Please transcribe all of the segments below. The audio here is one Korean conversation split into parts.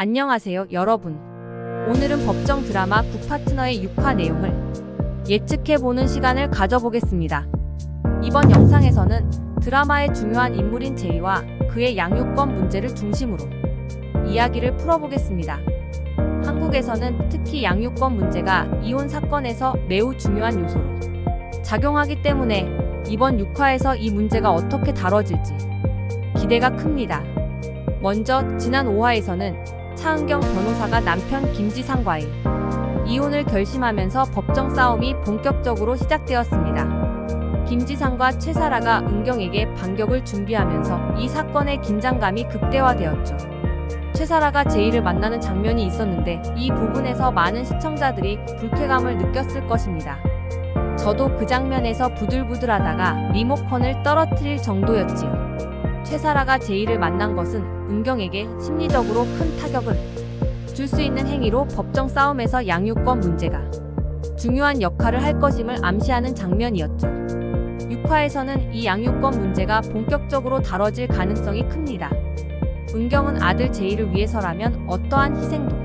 안녕하세요, 여러분. 오늘은 법정 드라마 국파트너의 6화 내용을 예측해보는 시간을 가져보겠습니다. 이번 영상에서는 드라마의 중요한 인물인 제이와 그의 양육권 문제를 중심으로 이야기를 풀어보겠습니다. 한국에서는 특히 양육권 문제가 이혼 사건에서 매우 중요한 요소로 작용하기 때문에 이번 6화에서 이 문제가 어떻게 다뤄질지 기대가 큽니다. 먼저 지난 5화에서는 차은경 변호사가 남편 김지상과의 이혼을 결심하면서 법정 싸움이 본격적으로 시작되었습니다. 김지상과 최사라가 은경에게 반격을 준비하면서 이 사건의 긴장감이 극대화되었죠. 최사라가 제이를 만나는 장면이 있었는데 이 부분에서 많은 시청자들이 불쾌감을 느꼈을 것입니다. 저도 그 장면에서 부들부들하다가 리모컨을 떨어뜨릴 정도였지요. 최사라가 제이를 만난 것은 은경에게 심리적으로 큰 타격을 줄 수 있는 행위로 법정 싸움에서 양육권 문제가 중요한 역할을 할 것임을 암시하는 장면이었죠. 6화에서는 이 양육권 문제가 본격적으로 다뤄질 가능성이 큽니다. 은경은 아들 제이를 위해서라면 어떠한 희생도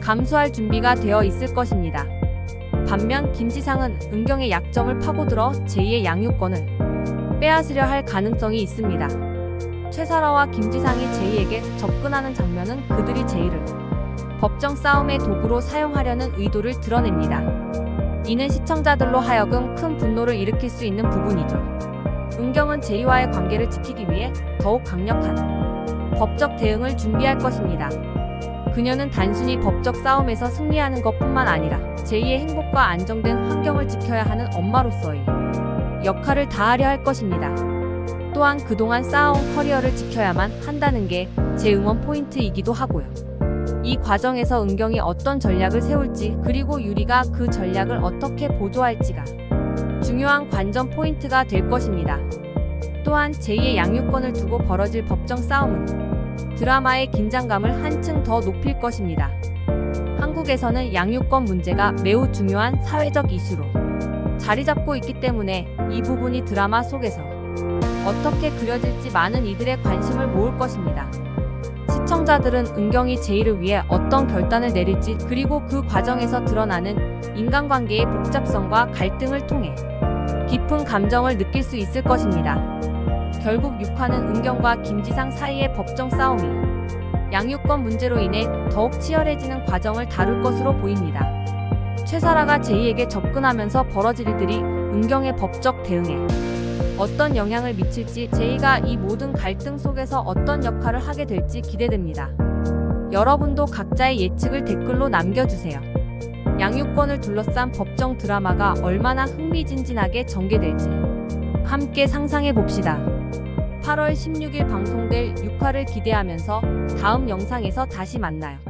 감수할 준비가 되어 있을 것입니다. 반면 김지상은 은경의 약점을 파고들어 제이의 양육권을 빼앗으려 할 가능성이 있습니다. 최사라와 김지상이 제이에게 접근하는 장면은 그들이 제이를 법정 싸움의 도구로 사용하려는 의도를 드러냅니다. 이는 시청자들로 하여금 큰 분노를 일으킬 수 있는 부분이죠. 은경은 제이와의 관계를 지키기 위해 더욱 강력한 법적 대응을 준비할 것입니다. 그녀는 단순히 법적 싸움에서 승리하는 것뿐만 아니라 제이의 행복과 안정된 환경을 지켜야 하는 엄마로서의 역할을 다하려 할 것입니다. 또한 그동안 쌓아온 커리어를 지켜야만 한다는 게 제 응원 포인트이기도 하고요. 이 과정에서 은경이 어떤 전략을 세울지 그리고 유리가 그 전략을 어떻게 보조할지가 중요한 관전 포인트가 될 것입니다. 또한 제2의 양육권을 두고 벌어질 법정 싸움은 드라마의 긴장감을 한층 더 높일 것입니다. 한국에서는 양육권 문제가 매우 중요한 사회적 이슈로 자리 잡고 있기 때문에 이 부분이 드라마 속에서 어떻게 그려질지 많은 이들의 관심을 모을 것입니다. 시청자들은 은경이 제이를 위해 어떤 결단을 내릴지 그리고 그 과정에서 드러나는 인간관계의 복잡성과 갈등을 통해 깊은 감정을 느낄 수 있을 것입니다. 결국 6화는 은경과 김지상 사이의 법정 싸움이 양육권 문제로 인해 더욱 치열해지는 과정을 다룰 것으로 보입니다. 최사라가 제이에게 접근하면서 벌어질 일들이 은경의 법적 대응에 어떤 영향을 미칠지 제이가 이 모든 갈등 속에서 어떤 역할을 하게 될지 기대됩니다. 여러분도 각자의 예측을 댓글로 남겨주세요. 양육권을 둘러싼 법정 드라마가 얼마나 흥미진진하게 전개될지 함께 상상해 봅시다. 8월 16일 방송될 6화를 기대하면서 다음 영상에서 다시 만나요.